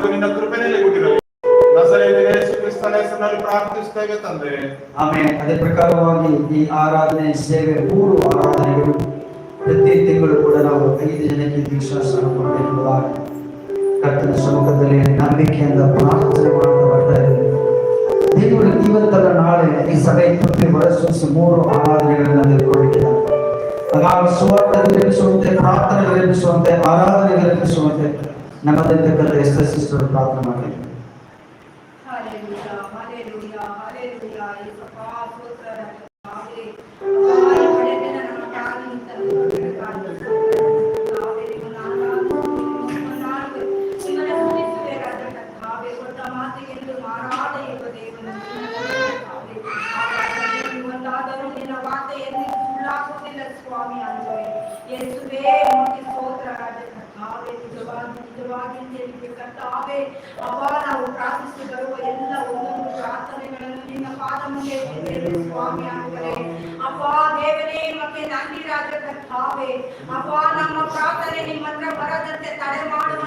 ಮಾಡಬೇಕು ನಿನ್ನ ಕೃಪೆಯಲ್ಲಿ ಅದೇ ಪ್ರಕಾರವಾಗಿ ಈ ಆರಾಧನೆ, ಸೇವೆ, ಮೂರು ಆರಾಧನೆಗಳು ಪ್ರತಿ ತಿಂಗಳು ಕೂಡ ನಾವು ಐದು ಜನಕ್ಕೆ ದೀಕ್ಷಾಸ್ನಾನ ಕೊಡಬೇಕೆಂಬುದಾಗಿ ಕರ್ತನ ಸಮ್ಮುಖದಲ್ಲಿ ನಂಬಿಕೆಯಿಂದ ಪ್ರಾರ್ಥನೆ ಮಾಡ್ತಾ ಬರ್ತಾ ಇದ್ದೇವೆ. ದೇವರು ಇವತ್ತರ ನಾಳೆ ಈ ಸಭೆ ಪ್ರತಿ ವರ್ಷ ಮೂರು ಆರಾಧನೆಗಳನ್ನು ತೆಗೆದುಕೊಂಡಿದ್ದಾರೆ ಹಾಗಾಗಿ ಸುವಾರ್ಥ ನಿರೂಪಿಸುವಂತೆ ಪ್ರಾರ್ಥನೆಗಳಿರುಪಿಸುವಂತೆ ಆರಾಧನೆಗಳಿರುಪಿಸುವಂತೆ ನಮ್ಮಲ್ಲಿರ್ತಕ್ಕಂಥ ಎಸ್ ಎಸ್ ಸಿಸ್ಟರ್ ಪ್ರಾರ್ಥನೆ ಮಾಡಿ ಸ್ವಾಮಿ ಅಂದ್ರೆ ಎಸ್ ಬೇರೆ ಸೋತ್ರ ಆವೇ ನಿಜವಾಗಿ ನಿಜವಾಗಿ ಹೇಳಿದ ತಾವೇ ಅವ ನಾವು ಪ್ರಾರ್ಥಿಸಿ ಬರುವ ಎಲ್ಲ ಒಂದೊಂದು ಪ್ರಾರ್ಥನೆಗಳನ್ನು ನಿನ್ನ ಪಾದ ಮುಂದೆ ಸ್ವಾಮಿ ಆಗ್ತಾರೆ. ಅಪ್ಪ ದೇವನೇ ಮತ್ತೆ ನಂದಿರಾದ ಕರ್ತಾವೆ ಅಪ್ಪ ನಮ್ಮ ಪ್ರಾರ್ಥನೆ ನಿಮ್ಮನ್ನ ಬರದಂತೆ ತಡೆ ಮಾಡುವ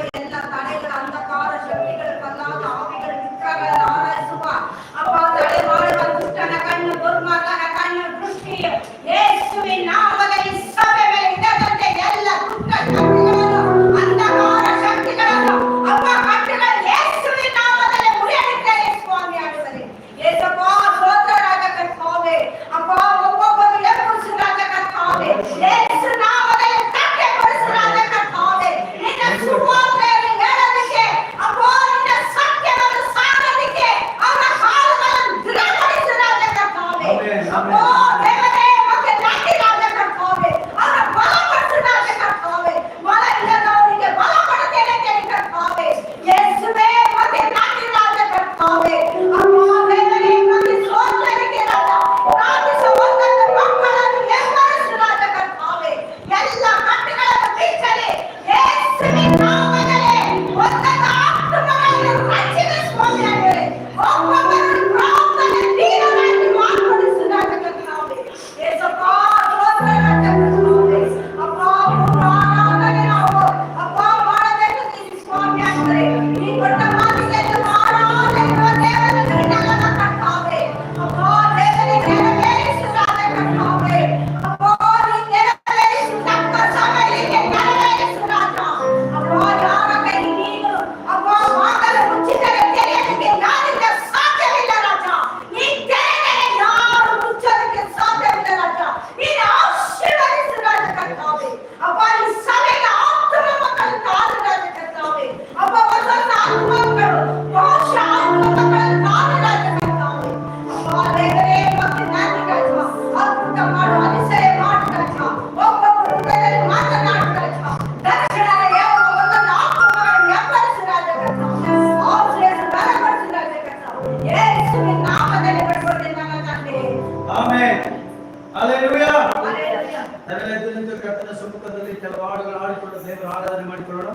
ಸಮ್ಮುಖದಲ್ಲಿ ಕೆಲವು ಹಾಡುಗಳು ಹಾಡಿಕೊಂಡು ದೇವರ ಆರಾಧನೆ ಮಾಡಿಕೊಳ್ಳೋಣ.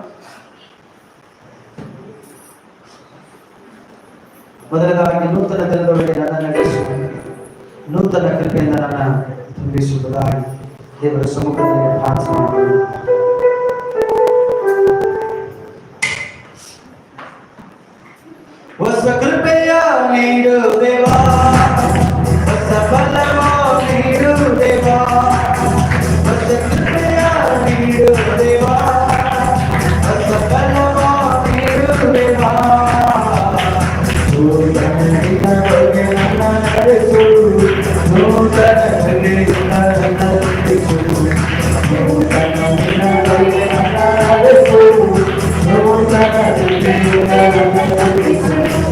ಮೊದಲಾಗಿ ನೂತನ ದಿನದೊಳಗೆ ನನ್ನ ನಡೆಸುವ ನೂತನ ಕೃಪೆಯಿಂದ ನನ್ನ ತುಂಬಿಸುವುದಾಗಿ ದೇವರ ಸಮ್ಮುಖದಲ್ಲಿ ಪ್ರಾರ್ಥನೆ ಹೊಸ ಕೃಪೆಯ ನೀಡುವ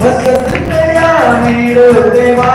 దేవా నీడు దేవా